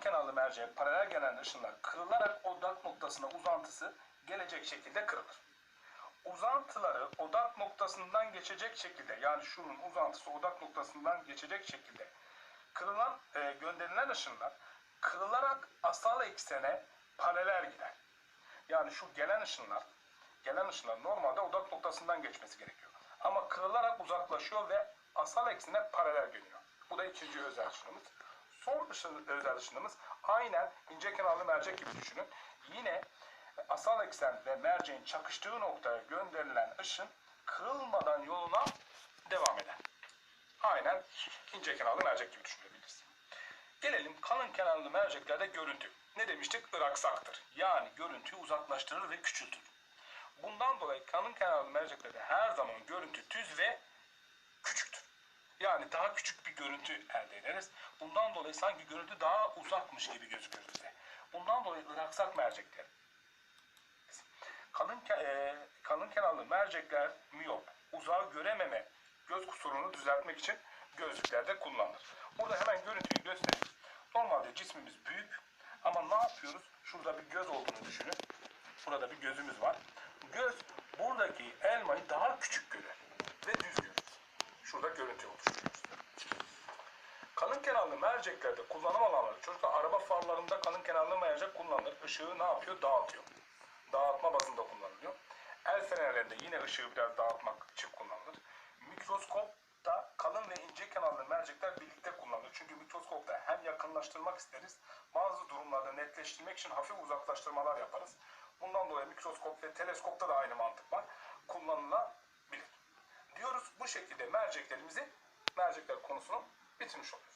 kenarlı merceğe paralel gelen ışınlar kırılarak odak noktasına uzantısı gelecek şekilde kırılır. Uzantıları odak noktasından geçecek şekilde yani şunun uzantısı odak noktasından geçecek şekilde kırılan e, gönderilen ışınlar kırılarak asal eksene paralel gider. Yani şu gelen ışınlar gelen ışınlar normalde odak noktasından geçmesi gerekiyor. Ama kırılarak uzaklaşıyor ve asal eksene paralel geliyor. Bu da ikinci özel ışınımız. Son ışın, özel ışınımız aynen ince kenarlı mercek gibi düşünün. Yine asal eksen ve merceğin çakıştığı noktaya gönderilen ışın kırılmadan yoluna devam eder. Aynen ince kenarlı mercek gibi düşünebiliriz. Gelelim kalın kenarlı merceklerde görüntü. Ne demiştik? Iraksaktır. Yani görüntüyü uzaklaştırır ve küçültür. Bundan dolayı kalın kenarlı merceklerde her zaman görüntü düz ve. Yani daha küçük bir görüntü elde ederiz. Bundan dolayı sanki görüntü daha uzakmış gibi gözükür bize. Bundan dolayı ıraksak mercekler. Kalın, e, kalın kenarlı mercekler miyop, uzağı görememe göz kusurunu düzeltmek için gözlüklerde kullanılır. Burada hemen görüntüyü göstereyim. Normalde cismimiz büyük ama ne yapıyoruz? Şurada bir göz olduğunu düşünün. Burada bir gözümüz var. Göz buradaki elmayı daha küçük görür ve düz görür. Şurada görüntü oluşturuyoruz. Kalın kenarlı merceklerde kullanım alanları. Çocuklar araba farlarında kalın kenarlı mercek kullanılır. Işığı ne yapıyor? Dağıtıyor. Dağıtma bazında kullanılıyor. El fenerlerinde yine ışığı biraz dağıtmak için kullanılır. Mikroskopta kalın ve ince kenarlı mercekler birlikte kullanılır. Çünkü mikroskopta hem yakınlaştırmak isteriz, bazı durumlarda netleştirmek için hafif uzaklaştırmalar yaparız. Bundan dolayı mikroskop ve teleskopta da aynı mantık var. Kullanılabilir. Diyoruz bu şekilde merceklerimizi, mercekler konusunu bitirmiş oluyoruz.